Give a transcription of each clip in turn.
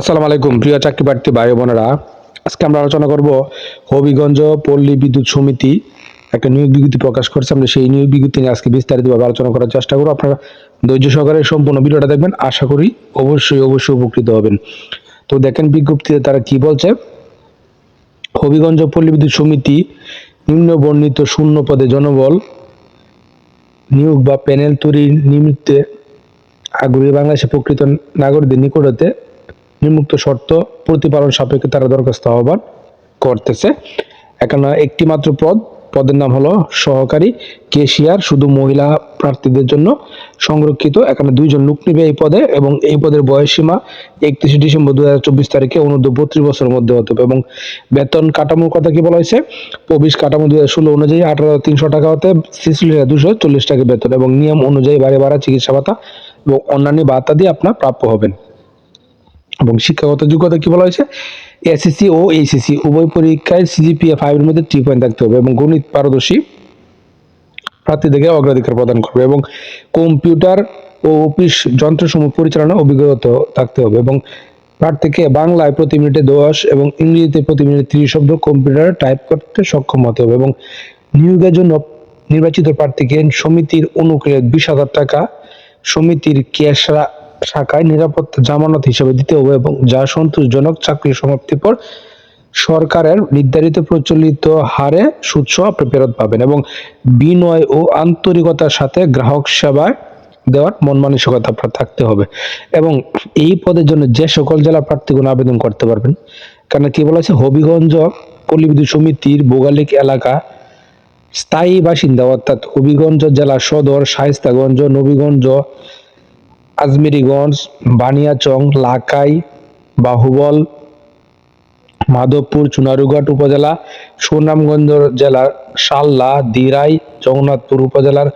আসসালামু আলাইকুম, প্রিয় চাকরি প্রার্থী ভাই বোনেরা। আজকে আমরা আলোচনা করব হবিগঞ্জ পল্লী বিদ্যুৎ সমিতি একটা নিয়োগ বিজ্ঞপ্তি প্রকাশ করেছে। আমরা সেই নিয়োগ বিজ্ঞপ্তি নিয়ে আজকে বিস্তারিতভাবে আলোচনা করার চেষ্টা করব। আপনারা ধৈর্য সহকারে সম্পূর্ণ ভিডিওটা দেখবেন। আশা করি অবশ্যই অবশ্যই উপকৃত হবেন। তো দেখেন বিজ্ঞপ্তিতে তারা কি বলছে? হবিগঞ্জ পল্লী বিদ্যুৎ সমিতি নিম্ন বর্ণিত শূন্য পদে জনবল নিয়োগ বা প্যানেল তৈরির নিমিত্তে আগ্রহী বাংলাদেশে প্রকৃত নাগরিকদের নিকট হতে শর্ত প্রতিপালন সাপেক্ষে তারা দরখাস্ত আহ্বান করতেছে। এখানে একটি মাত্র পদ, পদের নাম হলো সহকারী কেশিয়ার, শুধু মহিলা প্রার্থীদের জন্য সংরক্ষিত। এখানে দুইজন লোক নিবে এই পদে এবং এই পদের বয়স সীমা একত্রিশে ডিসেম্বর দু চব্বিশ তারিখে অনুর্ধ বত্রিশ বছরের মধ্যে হতে হবে এবং বেতন কাঠামোর কথা কি বলা হয়েছে? প্রবিশ কাঠামো হাজার ষোলো অনুযায়ী আঠারো তিনশো টাকা হতে ছিচল্লিশ দুশো চল্লিশ টাকা বেতন এবং নিয়ম অনুযায়ী বাড়ি ভাড়া চিকিৎসা ভাতা এবং অন্যান্য ভাতা দিয়ে আপনার প্রাপ্য হবেন। এবং শিক্ষাগত যোগ্যতা কি বলা হয়েছে? এসএসসি ও এইচএসসি উভয় পরীক্ষায় সিজিপিএ ফাইভের মধ্যে থ্রি পয়েন্ট থাকতে হবে এবং গণিত পারদর্শী প্রার্থীদেরকে অগ্রাধিকার প্রদান করবে এবং কম্পিউটার ও অফিস যন্ত্রসমূহ পরিচালনা অভিজ্ঞতা থাকতে হবে এবং প্রার্থীকে বাংলায় প্রতি মিনিটে দশ এবং ইংরেজিতে প্রতি মিনিটে ত্রিশ শব্দ কম্পিউটারে টাইপ করতে সক্ষম হতে হবে এবং নিয়োগের জন্য নির্বাচিত প্রার্থীকে সমিতির অনুকূলে বিশ হাজার টাকা, সমিতির ক্যাশ শাখায় নিরাপত্তা জামানত হিসেবে দিতে হবে এবং যা সন্তোষজনক চাকরি সমাপ্তির পর সরকারের নির্ধারিত প্রচলিত হারে সুদসহ আপনি ফেরত পাবেন এবং বিনয় ও আন্তরিকতার সাথে গ্রাহক সেবায় দেওয়ার মন মানসিকতা আপনার থাকতে হবে এবং এই পদের জন্য যে সকল জেলা প্রার্থীগুলো আবেদন করতে পারবেন। কারণ কি বলা হয়েছে হবিগঞ্জ পল্লী বিদ্যুৎ সমিতির ভৌগোলিক এলাকা, স্থায়ী বাসিন্দা অর্থাৎ হবিগঞ্জ জেলা সদর, শায়েস্তাগঞ্জ, নবীগঞ্জ আজমিরিগঞ্জ, বানিয়াচং, লাকাই, বাহুবল, মাধবপুর, চুনারুঘাট উপজেলা, সুনামগঞ্জ জেলার শাল্লা দিরাই, জগন্নাথপুর উপজেলার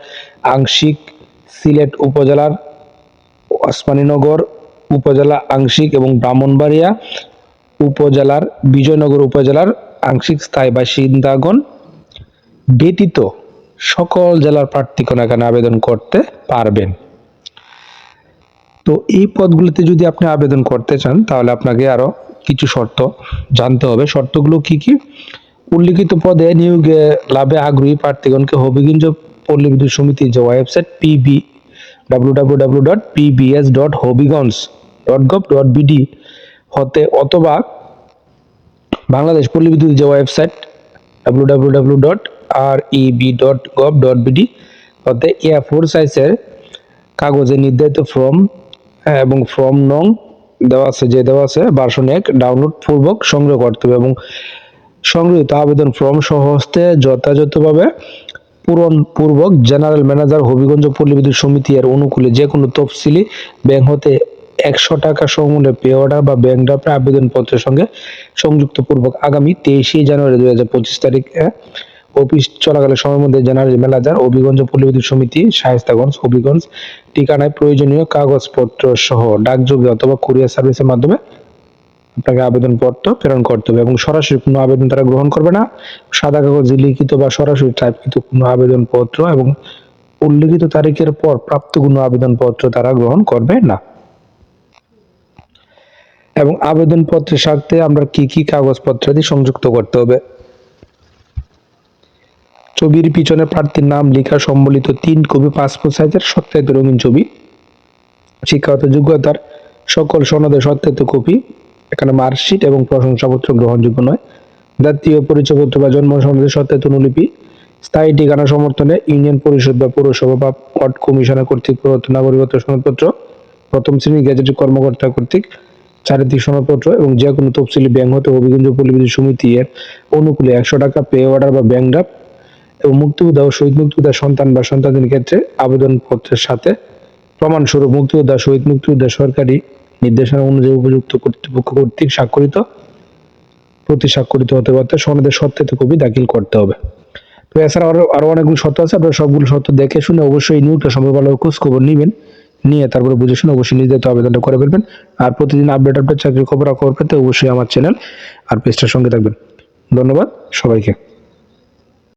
আংশিক, সিলেট উপজেলার ওসমানীনগর উপজেলা আংশিক এবং ব্রাহ্মণবাড়িয়া উপজেলার বিজয়নগর উপজেলার আংশিক স্থায়ী বাসিন্দাগণ ব্যতীত সকল জেলার প্রার্থীগণ এখানে আবেদন করতে পারবেন। তো এই পদগুলোতে যদি আপনি আবেদন করতে চান, তাহলে আপনাকে আরও কিছু শর্ত জানতে হবে। শর্তগুলো কি কি? উল্লিখিত পদে নিয়োগে লাভে আগ্রহী প্রার্থীগণকে হবিগঞ্জ পল্লী বিদ্যুৎ সমিতির যে website PB W W W dot PBS dot Habiganj dot gov dot BD হতে অথবা বাংলাদেশ পল্লী বিদ্যুৎ যে website W W W dot R EB dot gov dot BD হতে এ ফোর সাইজের কাগজে নির্ধারিত ফর্ম এবং ফর্ম নং দেওয়া আছে, যে দেওয়া আছে ভার্সন এক ডাউনলোড পূর্বক সংগ্রহ করতে হবে এবং সংগৃহীত আবেদন ফর্ম সহস্তে যথাযথভাবে পূরণ পূর্বক জেনারেল ম্যানেজার হবিগঞ্জ পল্লী বিদ্যুৎ সমিতি এর অনুকূলে যে কোনো তফসিলি ব্যাংক হতে একশো টাকা সমূল্যে পে অর্ডার বা ব্যাংক ড্রাফটে আবেদনপত্রের সঙ্গে সংযুক্ত পূর্বক আগামী তেইশে জানুয়ারি দুই হাজার পঁচিশ তারিখে অফিস চলাকালীন সময়ের মধ্যে জেনারেল ম্যানেজার হবিগঞ্জ পল্লী বিদ্যুৎ সমিতি, শায়েস্তাগঞ্জ, হবিগঞ্জ ঠিকানায় প্রয়োজনীয় কাগজপত্র সহ ডাকযোগে অথবা কুরিয়ার সার্ভিসের মাধ্যমে আপনাকে আবেদনপত্র প্রেরণ করতে হবে এবং সরাসরি কোনো আবেদন তারা গ্রহণ করবে না। সাদা কাগজে, লিখিত বা সরাসরি টাইপকৃত কোনো আবেদনপত্র এবং উল্লিখিত তারিখের পর প্রাপ্ত কোনো আবেদনপত্র তারা গ্রহণ করবে না। এবং আবেদনপত্রের সাথে আমরা কি কি কাগজপত্রাদি সংযুক্ত করতে হবে? ছবির পিছনে প্রার্থীর নাম লেখা সম্বলিত তিন কপি পাসপোর্ট সাইজের সত্যায়িত রঙিন ছবি। শিক্ষাগত যোগ্যতার সকল সনদের সত্যায়িত কপি। এখানে মার্কশিট এবং প্রশংসাপত্র গ্রহণযোগ্য নয়। জাতীয় পরিচয়পত্র বা জন্ম সনদের সত্যায়িত অনুলিপি। স্থায়ী ঠিকানা সমর্থনে ইউনিয়ন পরিষদ বা পৌরসভা বা ওয়ার্ড কমিশনার কর্তৃক প্রদত্ত নাগরিকত্ব সনদপত্র, প্রথম শ্রেণির গেজেটেড কর্মকর্তা কর্তৃক চারিত্রিক সনদপত্র এবং যে কোনো তফসিলি ব্যাংক হতে অভিগঞ্জ পল্লী সমিতি এর অনুকূলে একশো টাকা পে অর্ডার বা ব্যাংক ড্রাফট এবং মুক্তিযোদ্ধা ও শহীদ মুক্তিযোদ্ধা সন্তান বা সন্তানদের ক্ষেত্রে আবেদনপত্রের সাথে প্রমাণস্বরূপ মুক্তিযোদ্ধা, শহীদ মুক্তিযোদ্ধা সরকারি নির্দেশনা অনুযায়ী উপযুক্ত কর্তৃপক্ষ কর্তৃক স্বাক্ষরিত, প্রতি স্বাক্ষরিত হতে পারতে সনদের সত্যায়িত কবি দাখিল করতে হবে। তো এছাড়া আরও আরও অনেকগুলো শর্ত আছে, আপনারা সবগুলো শর্ত দেখে শুনে অবশ্যই নিউজটা সম্পর্কে ভালো খোঁজ খবর নেবেন, নিয়ে তারপরে বুঝে শুনে অবশ্যই নিজেদের আবেদনটা করে ফেলবেন। আর প্রতিদিন আপডেট আপডেট, চাকরির খবর খবর পেতে অবশ্যই আমার চ্যানেল আর পেজটার সঙ্গে থাকবেন। ধন্যবাদ সবাইকে।